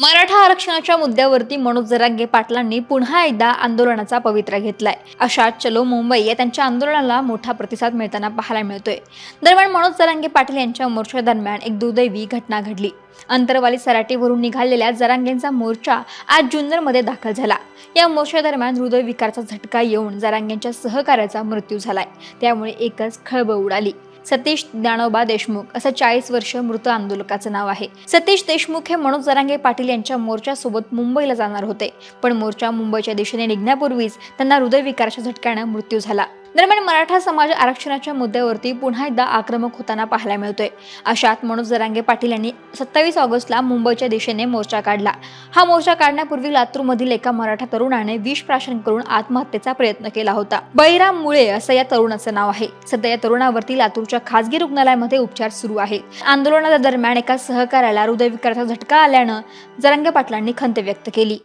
मराठा आरक्षणाच्या मुद्द्यावरती मनोज जरांगे पाटलांनी पुन्हा एकदा आंदोलनाचा पवित्रा घेतलाय. अशा चलो मुंबई या त्यांच्या आंदोलनाला मोठा प्रतिसाद मिळताना पाहायला मिळतोय. दरम्यान मनोज जरांगे पाटील यांच्या मोर्चा दरम्यान एक दुर्दैवी घटना घडली. अंतरवाली सराटीवरून निघालेल्या जरांगेंचा मोर्चा आज जुन्नरमध्ये दाखल झाला. या मोर्चा दरम्यान हृदयविकाराचा झटका येऊन जरांगेंच्या सहकार्याचा मृत्यू झालाय. त्यामुळे एकच खळबळ उडाली. सतीश ज्ञानोबा देशमुख असं चाळीस वर्ष मृत आंदोलकाचं नाव आहे. सतीश देशमुख हे मनोज जरांगे पाटील यांच्या मोर्चासोबत मुंबईला जाणार होते. पण मोर्चा मुंबईच्या दिशेने निघण्यापूर्वीच त्यांना हृदयविकाराच्या झटक्यानं मृत्यू झाला. दरम्यान मराठा समाज आरक्षणाच्या मुद्द्यावरती पुन्हा एकदा आक्रमक होताना पाहायला मिळतोय. अशात मनोज जरांगे पाटील यांनी सत्तावीस ऑगस्टला मुंबईच्या दिशेने मोर्चा काढला. हा मोर्चा काढण्यापूर्वी लातूरमधील एका मराठा तरुणाने विष प्राशन करून आत्महत्येचा प्रयत्न केला होता. बळीराम मुळे असं या तरुणाचं नाव आहे. सध्या या तरुणावरती लातूरच्या खासगी रुग्णालयामध्ये उपचार सुरू आहेत. आंदोलनाच्या दरम्यान एका सहकार्याला हृदयविकाराचा झटका आल्यानं जरांगे पाटलांनी खंत व्यक्त केली.